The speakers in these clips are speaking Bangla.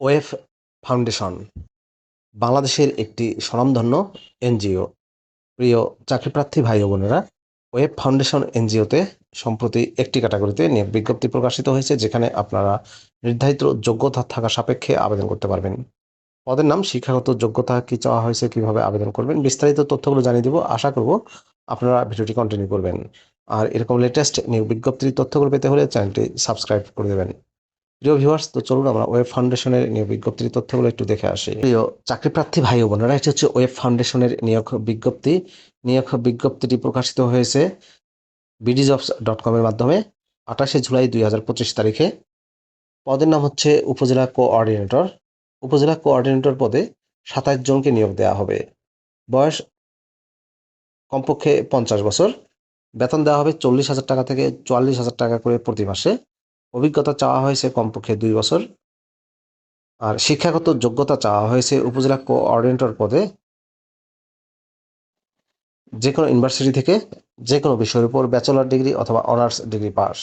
ওয়েভ ফাউন্ডেশন, বাংলাদেশের একটি স্বনামধন্য এনজিও। প্রিয় চাকরিপ্রার্থী ভাই বোনেরা ওয়েব ফাউন্ডেশন এনজিওতে সম্প্রতি একটি ক্যাটাগরিতে নিয়োগ বিজ্ঞপ্তি প্রকাশিত হয়েছে, যেখানে আপনারা নির্ধারিত যোগ্যতা থাকা সাপেক্ষে আবেদন করতে পারবেন। পদের নাম, শিক্ষাগত যোগ্যতা কি চাওয়া হয়েছে, কীভাবে আবেদন করবেন, বিস্তারিত তথ্যগুলো জানিয়ে দেবো। আশা করব আপনারা ভিডিওটি কন্টিনিউ করবেন। আর এরকম লেটেস্ট নিয়োগ বিজ্ঞপ্তির তথ্যগুলো পেতে হলে চ্যানেলটি সাবস্ক্রাইব করে দেবেন। প্রিয় ভিউয়ার্স তো চলুন আমরা ওয়েব ফাউন্ডেশনের নিয়োগ বিজ্ঞপ্তির তথ্যগুলো একটু দেখে আসি। প্রিয় চাকরিপ্রার্থী ভাই ও বোনেরা, এটি হচ্ছে ওয়েব ফাউন্ডেশনের নিয়োগ বিজ্ঞপ্তি। নিয়োগ বিজ্ঞপ্তিটি প্রকাশিত হয়েছে বিডিজবস ডট কমের মাধ্যমে আঠাশে জুলাই দুই হাজার পঁচিশ তারিখে। পদের নাম হচ্ছে উপজেলা কোঅর্ডিনেটর উপজেলা কোঅর্ডিনেটর পদে সাতাশ জনকে নিয়োগ দেওয়া হবে। বয়স কমপক্ষে পঞ্চাশ বছর। বেতন দেওয়া হবে চল্লিশ হাজার টাকা থেকে চুয়াল্লিশ হাজার টাকা করে প্রতি মাসে। অভিজ্ঞতা চাওয়া হয়েছে কমপক্ষে দুই বছর। আর শিক্ষাগত যোগ্যতা চাওয়া হয়েছে উপজেলা কোঅর্ডিনেটর পদে। যে কোনো ইউনিভার্সিটি থেকে যে কোনো বিষয়ের উপর ব্যাচেলর ডিগ্রি অথবা অনার্স ডিগ্রি পাস।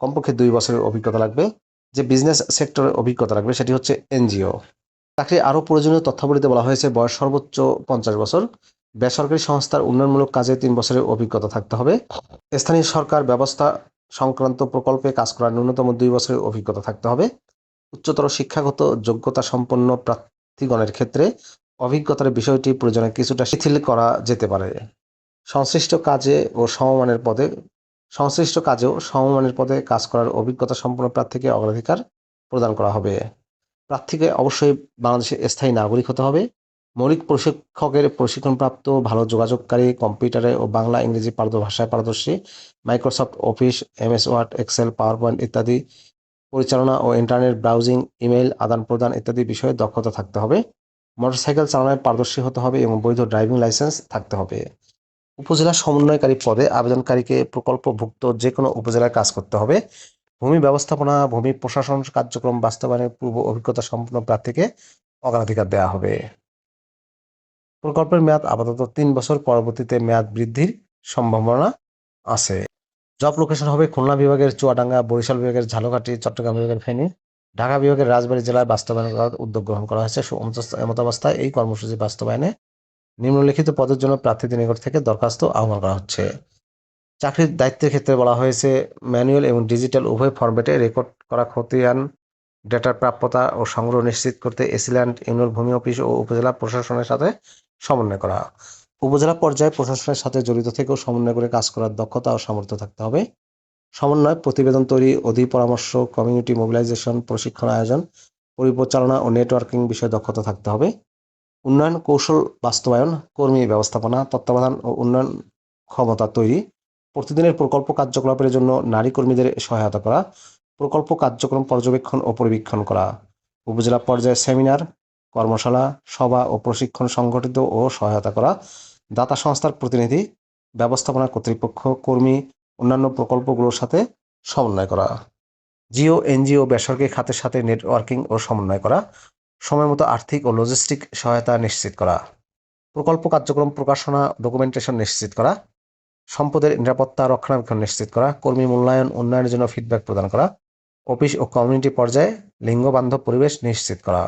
কমপক্ষে দুই বছরের অভিজ্ঞতা লাগবে। যে বিজনেস সেক্টরের অভিজ্ঞতা লাগবে সেটি হচ্ছে এনজিও। চাকরি আরও প্রয়োজনীয় তথ্যাবলিতে বলা হয়েছে, বয়স সর্বোচ্চ পঞ্চাশ বছর। বেসরকারি সংস্থার উন্নয়নমূলক কাজে তিন বছরের অভিজ্ঞতা থাকতে হবে। স্থানীয় সরকার ব্যবস্থা সংক্রান্ত প্রকল্পে কাজ করার ন্যূনতম দুই বছরের অভিজ্ঞতা থাকতে হবে। উচ্চতর শিক্ষাগত যোগ্যতা সম্পন্ন প্রার্থীগণের ক্ষেত্রে অভিজ্ঞতার বিষয়টি প্রয়োজনে কিছুটা শিথিল করা যেতে পারে। সংশ্লিষ্ট কাজে ও সমমানের পদে, সংশ্লিষ্ট কাজেও সমমানের পদে কাজ করার অভিজ্ঞতা সম্পন্ন প্রার্থীকে অগ্রাধিকার প্রদান করা হবে। প্রার্থীকে অবশ্যই বাংলাদেশের স্থায়ী নাগরিক হতে হবে। মৌলিক প্রশিক্ষকের প্রশিক্ষণপ্রাপ্ত ভালো যোগাযোগকারী কম্পিউটারে ও বাংলা ইংরেজি ভাষায় পারদর্শী Microsoft Office MS Word Excel PowerPoint ইত্যাদি পরিচালনা ও ইন্টারনেট ব্রাউজিং ইমেল আদান প্রদান ইত্যাদি বিষয়ে দক্ষতা থাকতে হবে। মোটরসাইকেল চালানোয় পারদর্শী হতে হবে এবং বৈধ ড্রাইভিং লাইসেন্স থাকতে হবে। উপজেলা সমন্বয়কারী পদে আবেদনকারীকে প্রকল্পভুক্ত যে কোনো উপজেলায় কাজ করতে হবে। ভূমি ব্যবস্থাপনা, ভূমি প্রশাসন কার্যক্রম বাস্তবায়নের পূর্ব অভিজ্ঞতা সম্পন্ন প্রার্থীকে অগ্রাধিকার দেওয়া হবে। প্রকল্পের মেয়াদ আপাতত তিন বছর, পরবর্তীতে মেয়াদ বৃদ্ধির সম্ভাবনা আছে। জব লোকেশন হবে খুলনা বিভাগের চুয়াডাঙ্গা, বরিশাল বিভাগের ঝালকাঠি, চট্টগ্রাম বিভাগের ফেনী, ঢাকা বিভাগের রাজবাড়ী জেলায় বাস্তবায়ন করার উদ্যোগ গ্রহণ করা হয়েছে। এমতাবস্থায় এই কর্মসূচি বাস্তবায়নে নিম্নলিখিত পদের জন্য প্রার্থীদের নিকট থেকে দরখাস্ত আহ্বান করা হচ্ছে। চাকরির দায়িত্বের ক্ষেত্রে বলা হয়েছে, ম্যানুয়াল এবং ডিজিটাল উভয় ফরম্যাটে রেকর্ড করা খতিয়ান, ডেটার প্রাপ্যতা ও সংগ্রহ নিশ্চিত করতে এসিল্যান্ড, ইউনিয়ন ভূমি অফিস ও উপজেলা প্রশাসনের সাথে সমন্বয় করা। উপজেলা পর্যায়ে প্রশাসনের সাথে জড়িত থেকেও সমন্বয় করে কাজ করার দক্ষতা ও সামর্থ্য থাকতে হবে। সমন্বয় প্রতিবেদন তৈরি অধি পরামর্শ কমিউনিটি মোবিলাইজেশন প্রশিক্ষণ আয়োজন পরিচালনা ও নেটওয়ার্কিং বিষয়ে দক্ষতা থাকতে হবে। উন্নয়ন কৌশল বাস্তবায়ন, কর্মী ব্যবস্থাপনা, তত্ত্বাবধান ও উন্নয়ন ক্ষমতা তৈরি, প্রতিদিনের প্রকল্প কার্যকলাপের জন্য নারী কর্মীদের সহায়তা করা, প্রকল্প কার্যক্রম পর্যবেক্ষণ ও পরিবীক্ষণ করা, উপজেলা পর্যায়ে সেমিনার কর্মশালা, সভা ও প্রশিক্ষণ সংগঠিত ও সহায়তা করা, দাতা সংস্থার প্রতিনিধি, ব্যবস্থাপনা কর্তৃপক্ষ, কর্মী, অন্যান্য প্রকল্পগুলোর সাথে সমন্বয় করা, জিও, এনজিও, বেসরকারি খাতের সাথে নেটওয়ার্কিং ও সমন্বয় করা সময়মতো আর্থিক ও লজিস্টিক সহায়তা নিশ্চিত করা, প্রকল্প কার্যক্রম প্রকাশনা ডকুমেন্টেশন নিশ্চিত করা, সম্পদের নিরাপত্তা রক্ষণাবেক্ষণ নিশ্চিত করা, কর্মী মূল্যায়ন, উন্নয়নের জন্য ফিডব্যাক প্রদান করা অফিস ও কমিউনিটি পর্যায়ে লিঙ্গবান্ধব পরিবেশ নিশ্চিত করা।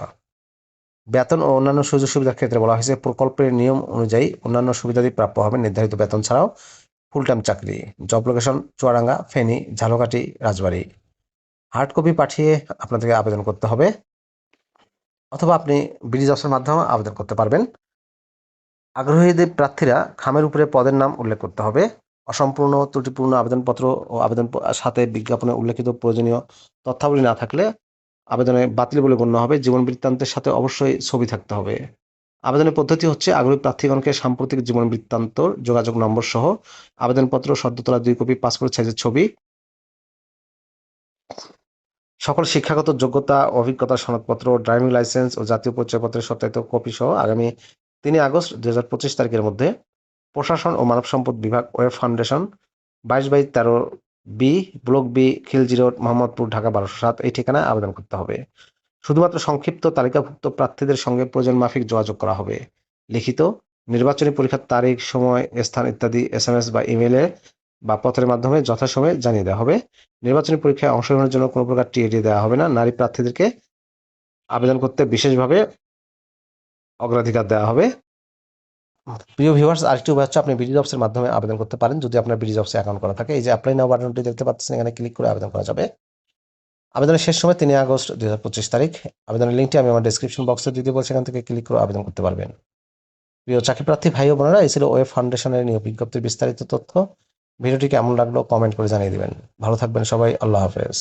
বেতন ও অন্যান্য সুযোগ সুবিধার ক্ষেত্রে বলা হয়েছে, প্রকল্পের নিয়ম অনুযায়ী অন্যান্য সুবিধাদি প্রাপ্য হবে। নির্ধারিত বেতন ছাড়াও ফুল টাইম চাকরি job location Chuadanga, Feni, Jhalokati, Rajbari. Hard copy পাঠিয়ে আপনাদেরকে আবেদন করতে হবে অথবা আপনি বিডি জবসের মাধ্যমে আবেদন করতে পারবেন। আগ্রহীদের প্রার্থীরা খামের উপরে পদের নাম উল্লেখ করতে হবে। অসম্পূর্ণ, ত্রুটিপূর্ণ আবেদনপত্র ও আবেদন সাথে বিজ্ঞাপনে উল্লেখিত প্রয়োজনীয় তথ্যাবলী না থাকলে আবেদনে বাতিল বলে গণ্য হবে। জীবন বৃত্তান্তের সাথে অবশ্যই ছবি থাকতে হবে। আবেদনের পদ্ধতি হচ্ছে, আগ্রহী প্রার্থীগণকে সাম্প্রতিক জীবন বৃত্তান্ত, যোগাযোগ নম্বর সহ আবেদনপত্র সদ্য তোলা দুই কপি, পাসপোর্ট সাইজের ছবি, সকল শিক্ষাগত যোগ্যতা, অভিজ্ঞতা, সনদপত্র, ড্রাইভিং লাইসেন্স ও জাতীয় পরিচয়পত্রের সত্যায়িত কপি সহ আগামী তিনই আগস্ট দুই হাজার পঁচিশ তারিখের মধ্যে প্রশাসন ও মানব সম্পদ বিভাগ ওয়েব ফাউন্ডেশন, বাইশ বাই তেরো B block B Khilji road Mohammadpur Dhaka বারোশো সাত, এই ঠিকানায় আবেদন করতে হবে। শুধুমাত্র সংক্ষিপ্ত তালিকাভুক্ত প্রার্থীদের সঙ্গে প্রয়োজন মাফিক যোগাযোগ করা হবে। লিখিত, নির্বাচনী পরীক্ষার তারিখ, সময়, স্থান ইত্যাদি এস এম এস বা ইমেলে বা পত্রের মাধ্যমে যথাসময়ে জানিয়ে দেওয়া হবে। নির্বাচনী পরীক্ষায় অংশগ্রহণের জন্য কোনো প্রকার টি টিএডি দেওয়া হবে না। নারী প্রার্থীদেরকে আবেদন করতে বিশেষভাবে অগ্রাধিকার দেওয়া হবে। প্রিয় ভিউয়ার্স আরেকটি উপায় হচ্ছে আপনি বিডি জবসের মাধ্যমে আবেদন করতে পারেন। যদি আপনার বিডি জবসে অ্যাকাউন্ট করা থাকে, এই যে অ্যাপ্লাই নাও বাটনটি দেখতে পাচ্ছেন, এখানে ক্লিক করে আবেদন করা যাবে। আবেদনের শেষ সময় তিনই আগস্ট দুই হাজার পঁচিশ তারিখ। আবেদনের লিঙ্কটি আমি আমার ডিসক্রিপশন বক্সে দিয়ে দেবো, সেখান থেকে ক্লিক করে আবেদন করতে পারবেন। প্রিয় চাকরি প্রার্থী ভাই ও বোনেরা, এই ছিল ওয়েব ফাউন্ডেশনের নিয়োগ বিজ্ঞপ্তির বিস্তারিত তথ্য। ভিডিওটি কেমন লাগল কমেন্ট করে জানিয়ে দিবেন। ভালো থাকবেন সবাই, আল্লাহ হাফেজ।